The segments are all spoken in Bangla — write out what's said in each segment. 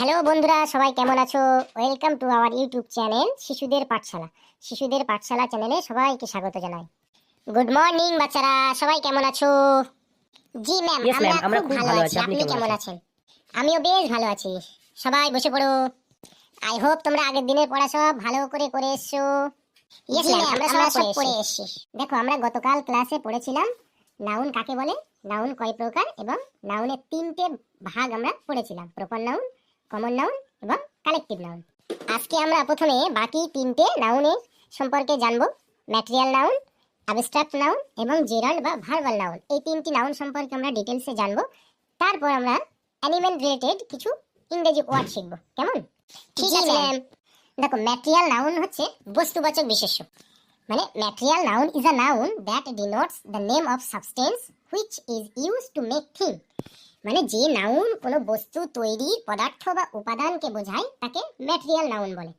হ্যালো বন্ধুরা সবাই কেমন আছো? Welcome to our YouTube channel শিশুদের পাঠশালা। শিশুদের পাঠশালা চ্যানেলে সবাইকে স্বাগত জানাই। গুড মর্নিং বাচ্চারা সবাই কেমন আছো? জি ম্যাম আমরা খুব ভালো আছি। আপনি কেমন আছেন? আমিও বেশ ভালো আছি। সবাই বসে পড়ো। আই হোপ তোমরা আগের দিনের পড়া সব ভালো করে করে এসছো। ইয়েস ম্যাম আমরা সব পড়ে এসেছি। দেখো আমরা গতকাল ক্লাসে পড়েছিলাম। নাউন কাকে বলে? নাউন কয় প্রকার এবং নাউনের তিনটে ভাগ আমরা পড়েছিলাম। প্রপার নাউন কমন নাউন এবং কালেকটিভ নাউন আজকে আমরা প্রথমে বাকি তিনটে নাউনের সম্পর্কে জানব। ম্যাটেরিয়াল নাউন অ্যাবস্ট্রাক্ট নাউন এবং জেরাল্ড বা ভার্বাল নাউন এই তিনটি নাউন সম্পর্কে আমরা ডিটেলসে জানব। তারপর আমরা অ্যানিমেল রিলেটেড কিছু ইংরেজি ওয়ার্ড শিখব। কেমন? ঠিক আছে। ম্যাম দেখো ম্যাটেরিয়াল নাউন হচ্ছে বস্তুবাচক বিশেষ্য। মানে material noun is a noun that denotes the name of substance which is use to make thing মানে যে নাউন কোনো বস্তু তৈরি পদার্থ বা উপাদানকে বোঝায়, তাকে ম্যাটেরিয়াল নাউন বলে।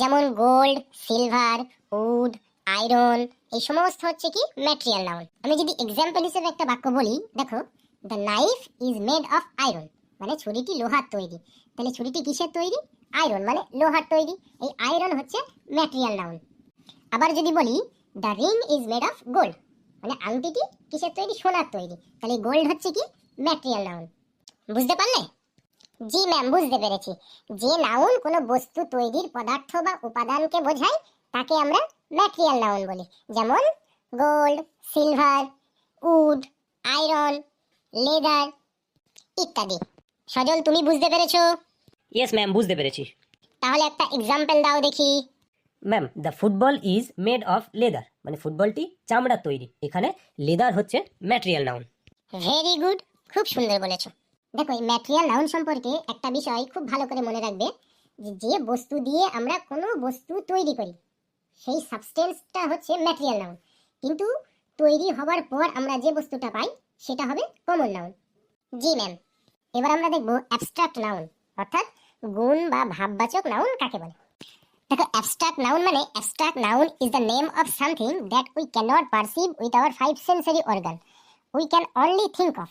যেমন গোল্ড সিলভার উড আয়রন এই সমস্ত হচ্ছে কি ম্যাটেরিয়াল নাউন আমি যদি এক্সাম্পল হিসেবে একটা বাক্য বলি, দেখো the knife is made of iron মানে ছুরিটি লোহার তৈরি। তাহলে ছুরিটি কিসের তৈরি? আয়রন মানে লোহার তৈরি। এই আয়রন হচ্ছে ম্যাটেরিয়াল নাউন আবার যদি বলি the ring is made of gold মানে আংটিটি কিসের তৈরি? সোনার তৈরি। তাহলে গোল্ড হচ্ছে কি? ম্যাটেরিয়াল নাউন বুঝতে পারলে? জি ম্যাম বুঝতে পেরেছি। যে নাউন কোনো বস্তু তৈরির পদার্থ বা উপাদানকে বোঝায় তাকে আমরা ম্যাটেরিয়াল নাউন বলি। যেমন gold silver wood iron leather ইত্যাদি। সজল তুমি বুঝতে পেরেছ? ইয়েস ম্যাম বুঝতে পেরেছি। তাহলে একটা এক্সাম্পল দাও দেখি। Ma'am the football is made of leather মানে ফুটবলটি চামড়ার তৈরি। এখানে লেদার হচ্ছে ম্যাটেরিয়াল নাউন ভেরি গুড খুব সুন্দর বলেছ। দেখো, এই ম্যাটেরিয়াল নাউন সম্পর্কে একটা বিষয় খুব ভালো করে মনে রাখবে যে বস্তু দিয়ে আমরা কোনো বস্তু তৈরি করি, সেই সাবস্টেন্সটা হচ্ছে ম্যাটেরিয়াল নাউন কিন্তু তৈরি হওয়ার পর আমরা যে বস্তুটা পাই, সেটা হবে কমন নাউন জি ম্যাম এবার আমরা দেখব অ্যাবস্ট্রাক্ট নাউন অর্থাৎ গুণ বা ভাববাচক নাউন কাকে বলে? দেখো অ্যাবস্ট্রাক্ট নাউন মানে abstract noun is the name of something that we cannot perceive with our five sensory organ we can only think of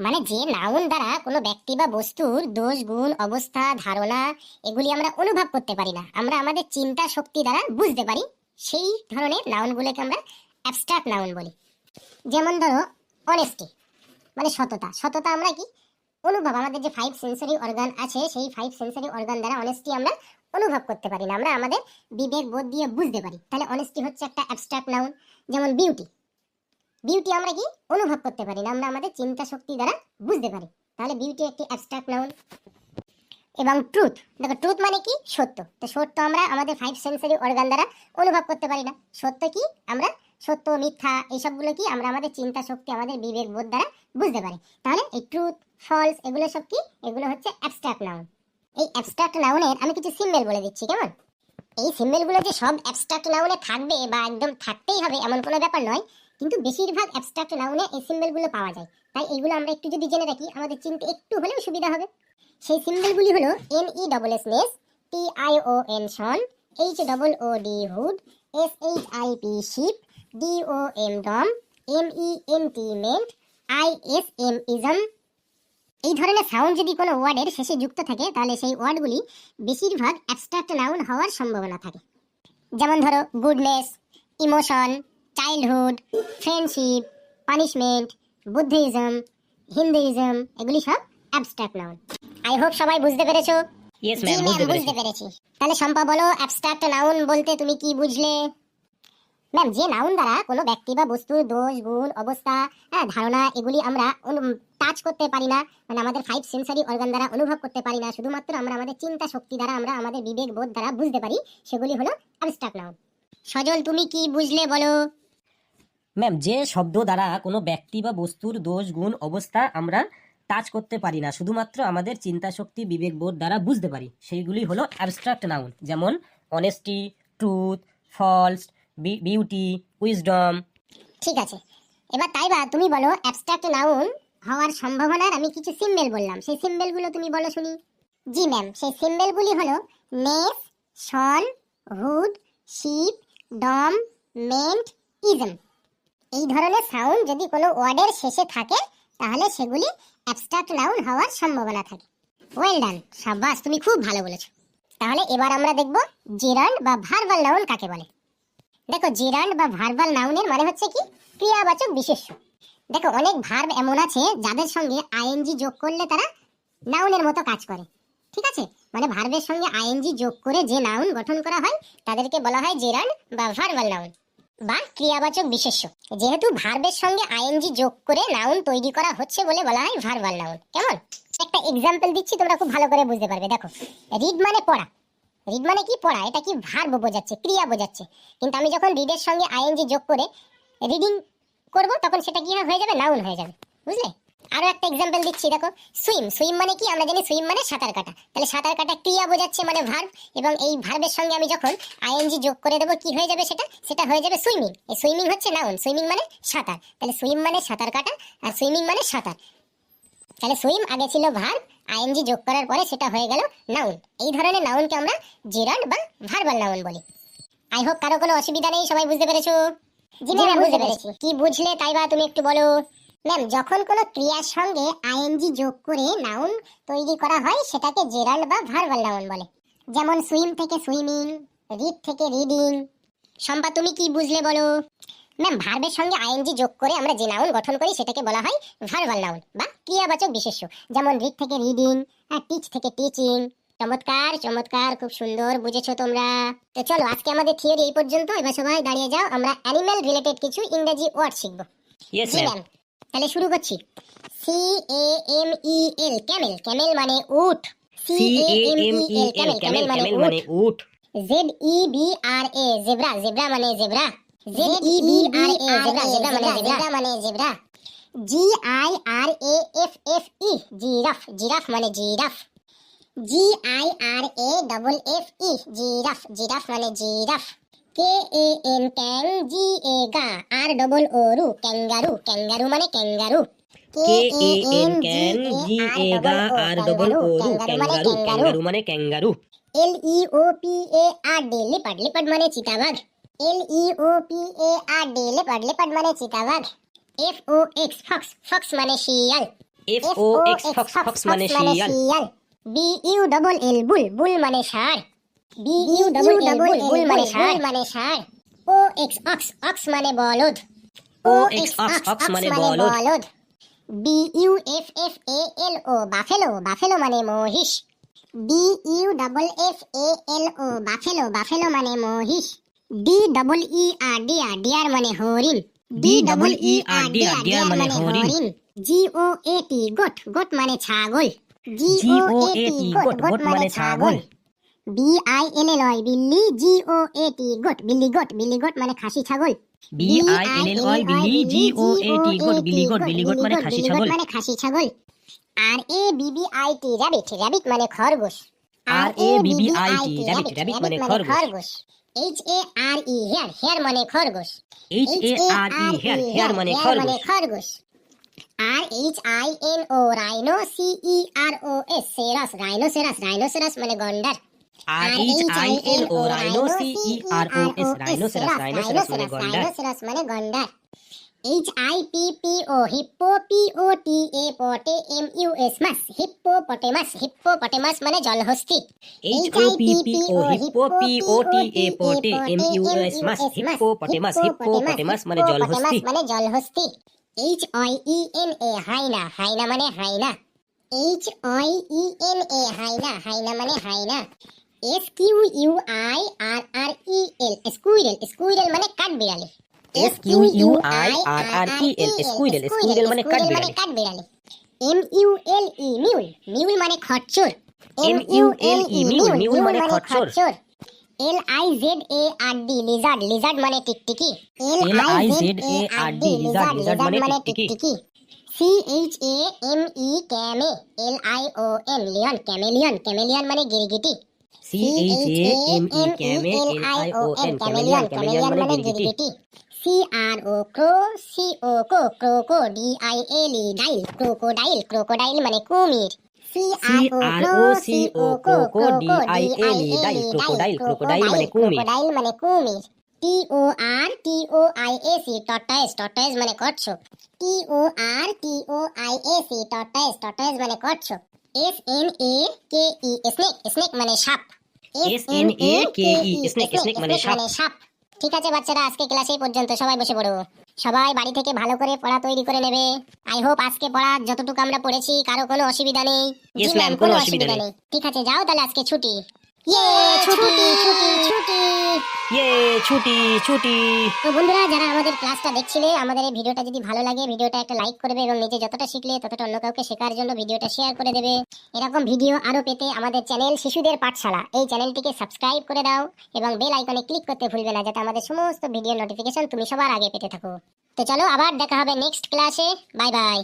মানে যে নাউন দ্বারা কোনো ব্যক্তি বা বস্তুর দোষ, গুণ, অবস্থা, ধারণা, এগুলি আমরা অনুভব করতে পারি না। আমরা আমাদের চিন্তা শক্তি দ্বারা বুঝতে পারি। সেই ধরনের নাউনগুলোকে আমরা অ্যাবস্ট্রাক্ট নাউন বলি। যেমন ধরো অনেস্টি মানে সততা। সততা আমরা কি? অনুভব। আমাদের যে ফাইভ সেন্সারি অর্গান আছে, সেই ফাইভ সেন্সারি অর্গান দ্বারা অনেস্টি আমরা অনুভব করতে পারি না। আমরা আমাদের বিবেক, বোধ দিয়ে বুঝতে পারি। তাহলে অনেস্টি হচ্ছে একটা অ্যাবস্ট্রাক্ট নাউন। যেমন বিউটি বিউটি আমরা কি অনুভব করতে পারি না, আমরা আমাদের চিন্তা শক্তি দ্বারা বুঝতে পারি। তাহলে বিউটি একটি অ্যাবস্ট্রাক্ট নাউন এবং ট্রুথ দেখো ট্রুথ মানে কি? সত্য। তো সত্য আমরা আমাদের ফাইভ সেন্সারি অর্গান দ্বারা অনুভব করতে পারি না। সত্য কি? আমরা সত্য, মিথ্যা, এইসবগুলো কি? আমরা আমাদের চিন্তা শক্তি, আমাদের বিবেক বোধ দ্বারা বুঝতে পারি। তাহলে এই ট্রুথ ফলস এগুলো সব কি? এগুলো হচ্ছে অ্যাবস্ট্রাক্ট নাউন এই অ্যাবস্ট্রাক্ট নাউনের আমি কিছু সিম্বল বলে দিচ্ছি, কেমন? এই সিম্বলগুলো যে সব অ্যাবস্ট্রাক্ট নাউনে থাকবে বা একদম থাকতেই হবে, এমন কোনো ব্যাপার নয়। কিন্তু বেশিরভাগ অ্যাবস্ট্রাক্ট নাউনে এই সিম্বলগুলো পাওয়া যায়। তাই এইগুলো আমরা একটু যদি জেনে রাখি, আমাদের চিনতে একটু হলেও সুবিধা হবে। সেই সিম্বলগুলি হলো N E double S ness T I O N tion H double O D hood S H I P ship D O M dom M E N T ment I S M ism এই ধরনের সাউন্ড যদি কোনো ওয়ার্ডের শেষে যুক্ত থাকে, তাহলে সেই ওয়ার্ডগুলি বেশিরভাগ অ্যাবস্ট্রাক্ট নাউন হওয়ার সম্ভাবনা থাকে। যেমন ধরো goodness emotion childhood friendship punishment Buddhism Hinduism এগুলি সব অ্যাবস্ট্রাক্ট নাউন আই হোপ সবাই বুঝতে পেরেছ? ইয়েস ম্যাম বুঝতে পেরেছি। তাহলে শম্পা বলো অ্যাবস্ট্রাক্ট নাউন বলতে তুমি কি বুঝলে? ম্যাম যে নাউন দ্বারা কোনো ব্যক্তি বা বস্তুর দোষ গুণ অবস্থা হ্যাঁ ধারণা এগুলি আমরা টাচ করতে পারি না মানে আমাদের ফাইভ সেন্সারি অর্গান দ্বারা অনুভব করতে পারি না শুধুমাত্র আমরা আমাদের চিন্তা শক্তি দ্বারা আমরা আমাদের বিবেক বোধ দ্বারা বুঝতে পারি সেগুলি হলো অ্যাবস্ট্রাক্ট নাউন সজল তুমি কি বুঝলে বলো? ম্যাম যে শব্দ দ্বারা কোনো ব্যক্তি বা বস্তুর দোষ, গুণ, অবস্থা আমরা টাচ করতে পারি না, শুধুমাত্র আমাদের চিন্তা শক্তি বিবেক বোধ দ্বারা বুঝতে পারি। সেইগুলি হলো অ্যাবস্ট্রাক্ট নাউন যেমন honesty truth false beauty wisdom ঠিক আছে। এবার তাই বা তুমি বলো অ্যাবস্ট্রাক্ট নাউন হওয়ার সম্ভাবনার আমি কিছু সিম্বল বললাম। সেই সিম্বলগুলো তুমি বলো শুনি। জি ম্যাম সেই সিম্বলগুলি হলো ness tion hood ship, dom, ment, ism. এই ধরনের সাউন্ড যদি কোনো ওয়ার্ডের শেষে থাকে, তাহলে সেগুলি অ্যাবস্ট্রাক্ট নাউন হওয়ার সম্ভাবনা থাকে। ওয়েল ডান সাবাস তুমি খুব ভালো বলেছ। তাহলে এবার আমরা দেখব জেরান্ড বা ভার্বাল নাউন কাকে বলে। দেখো জেরান্ড বা ভার্বাল নাউনের মানে হচ্ছে কি? ক্রিয়াবাচক বিশেষ্য। দেখো, অনেক ভার্ব এমন আছে যাদের সঙ্গে আইএনজি যোগ করলে তারা নাউনের মতো কাজ করে। ঠিক আছে? মানে ভার্বের সঙ্গে আইএনজি যোগ করে যে নাউন গঠন করা হয়, তাদেরকে বলা হয় জেরান্ড বা ভার্বাল নাউন বা ক্রিয়াবাচক বিশেষ্য। যেহেতু ভার্বের সঙ্গে আইএনজি যোগ করে নাউন তৈরি করা হচ্ছে বলে বলা হয় ভার্বাল নাউন। কেমন? একটা এক্সাম্পল দিচ্ছি, তোমরা খুব ভালো করে বুঝতে পারবে। দেখো রিড মানে পড়া। রিড মানে কি পড়া? এটা কি ভার্ব বোঝাচ্ছে, ক্রিয়া বোঝাচ্ছে। কিন্তু আমি যখন রিডের সঙ্গে আইএনজি যোগ করে রিডিং করব, তখন সেটা কি হয়ে যাবে, নাউন হয়ে যাবে। বুঝলে? আরও একটা এক্সাম্পল দিচ্ছি দেখো সুইম সুইম মানে কি? আমরা জানি সুইম মানে সাঁতার কাটা। তাহলে সাঁতার কাটা ক্রিয়া বোঝাচ্ছে মানে ভার্ব এবং এই ভার্বের সঙ্গে আমি যখন আইএনজি যোগ করে দেবো কি হয়ে যাবে সেটা? সেটা হয়ে যাবে সুইমিং এই সুইমিং হচ্ছে নাউন সুইমিং মানে সাঁতার। তাহলে সুইম মানে সাঁতার কাটা আর সুইমিং মানে সাঁতার। তাহলে সুইম আগে ছিল ভার্ব আইএনজি যোগ করার পরে সেটা হয়ে গেল নাউন এই ধরনের নাউনকে আমরা জেরান্ড বা ভার্বাল নাউন বলি। আই হোপ কারও কোনো অসুবিধা নেই সবাই বুঝতে পেরেছ? জি বুঝতে পেরেছি। কি বুঝলে তাই বা তুমি একটু বলো। ম্যাম যখন কোনো ক্রিয়ার সঙ্গে আইএনজি যোগ করে নাউন তৈরি করা হয় সেটাকে জেরাল বা ভার্বাল নাউন বলে। যেমন সুইম থেকে সুইমিং রিড থেকে রিডিং শম্পা তুমি কি বুঝলে বলো? ম্যাম ভার্বের সঙ্গে আইএনজি যোগ করে আমরা যে নাউন গঠন করি সেটাকে বলা হয় ভার্বাল নাউন বা ক্রিয়াবাচক বিশেষ্য। যেমন রিড থেকে রিডিং আর টিচ থেকে টিচিং চমৎকার চমৎকার খুব সুন্দর বুঝেছ তোমরা। তো চলো আজকে আমাদের থিওরি এই পর্যন্ত। এবার সবাই দাঁড়িয়ে যাও আমরা অ্যানিমেল রিলেটেড কিছু ইংরেজি ওয়ার্ড শিখব। জি ম্যাম তাহলে শুরু করছি। C A M E L camel camel মানে উট। C A M E L camel camel মানে উট। Z E B R A zebra zebra মানে zebra Z E B R A zebra zebra মানে জেব্রা মানে zebra G I R A F F E giraffe giraffe মানে giraffe G I R A double F E giraffe giraffe মানে giraffe K A N kang G A ga R double O roo kangaroo kangaroo মানে kangaroo K A N kan G A ga R double O roo kangaroo kangaroo মানে kangaroo L E O P A R D leopard leopard মানে চিতাবাঘ L E O P A R D leopard leopard মানে চিতাবাঘ F O X fox fox মানে শিয়াল F O X fox fox মানে শিয়াল B U double L bull bull মানে ষাঁড় B U double L bull bull মানে ষাঁড় মানে ষাঁড় ও এক্স অক্স অক্স মানে বলদ ও এক্স অক্স অক্স মানে বলদ B U F F A L O buffalo buffalo মানে মহিষ B U double F A L O buffalo buffalo মানে মহিষ D double E R deer deer মানে হরিণ D double E R deer মানে হরিণ জি O A T goat goat মানে ছাগল জি জি O A T goat goat মানে ছাগল B I L L Y billy G O A T goat billy goat billy goat মানে খাসি ছাগল। B I L L Y billy G O A T goat billy goat billy goat মানে খাসি ছাগল। মানে খাসি ছাগল। R A B B I T rabbit rabbit মানে খরগোশ। R A B B I T rabbit rabbit মানে খরগোশ। H A R E hare hare মানে খরগোশ। H A R E hare hare মানে খরগোশ। খরগোশ। R H I N O rhino C E R O S ceros rhinoceros rhinoceros মানে গন্ডার। R H I N O rhino C E R O S rhinoceros rhinoceros মানে গন্ডার রাইনোসেরাস মানে গন্ডার H I P P O hippo P O T A pota M U S mus hippopotamus hippopotamus মানে জলহস্তি H O P P O hippo P O T A pota M U S mus hippopotamus hippopotamus মানে জলহস্তি মানে জলহস্তি H I E N A hyena hyena মানে hyena H I E N A S Q U I R R E L squirrel squirrel মানে কাঠবিড়ালি। S Q U I R R E L squirrel squirrel মানে কাঠবিড়ালি। কাঠবিড়ালি। M U L E mule mule মানে খচ্চর। M U L E mule, mule মানে খচ্চর। L I Z A R D lizard lizard মানে টিকটিকি। L I Z A R D, lizard, lizard মানে টিকটিকি। C H A M E came L I O N leon chameleon chameleon মানে গিরগিটি। C H A M E came L I O N chameleon chameleon মানে গিরগিটি C R O cro C O co croco D I L E dile crocodile crocodile মানে কুমির C C R O C O croco D I L E dile crocodile crocodile মানে কুমির ক্রোকোডাইল মানে কুমির টি ও আর টি ও আই এ সি টর্টাইজ টর্টাইজ মানে কচ্ছপ টি ও আর টি ও আই এ সি টর্টাইজ টর্টাইজ মানে কচ্ছপ S N A K E snake snake মানে সাপ S-N-A-K-E, snake, snake মানে সাপ। ঠিক আছে বাচ্চারা আজকে ক্লাসে পর্যন্ত সবাই বসে পড়ো সবাই বাড়ি থেকে ভালো করে পড়া তৈরি করে নেবে আই হোপ আজকে পড়া যতটুকু আমরা পড়েছি কারও কোনো অসুবিধা নেই কোনো অসুবিধা নেই। ঠিক আছে যাও তাহলে আজকে ছুটি ইয়ে ছুটি ছুটি ছুটি ইয়ে ছুটি ছুটি। তো বন্ধুরা যারা আমাদের ক্লাসটা দেখছিলে আমাদের এই ভিডিওটা যদি ভালো লাগে ভিডিওটা একটা লাইক করবে এবং নিজে যতটা শিখলে ততটা অন্য কাউকে শেখার জন্য ভিডিওটা শেয়ার করে দেবে। এরকম ভিডিও আরও পেতে আমাদের চ্যানেল শিশুদের পাঠশালা। এই চ্যানেলটিকে সাবস্ক্রাইব করে দাও এবং বেল আইকনে ক্লিক করতে ভুলবে না যাতে আমাদের সমস্ত ভিডিও নোটিফিকেশন তুমি সবার আগে পেতে থাকো। তো চলো আবার দেখা হবে নেক্সট ক্লাসে বাই বাই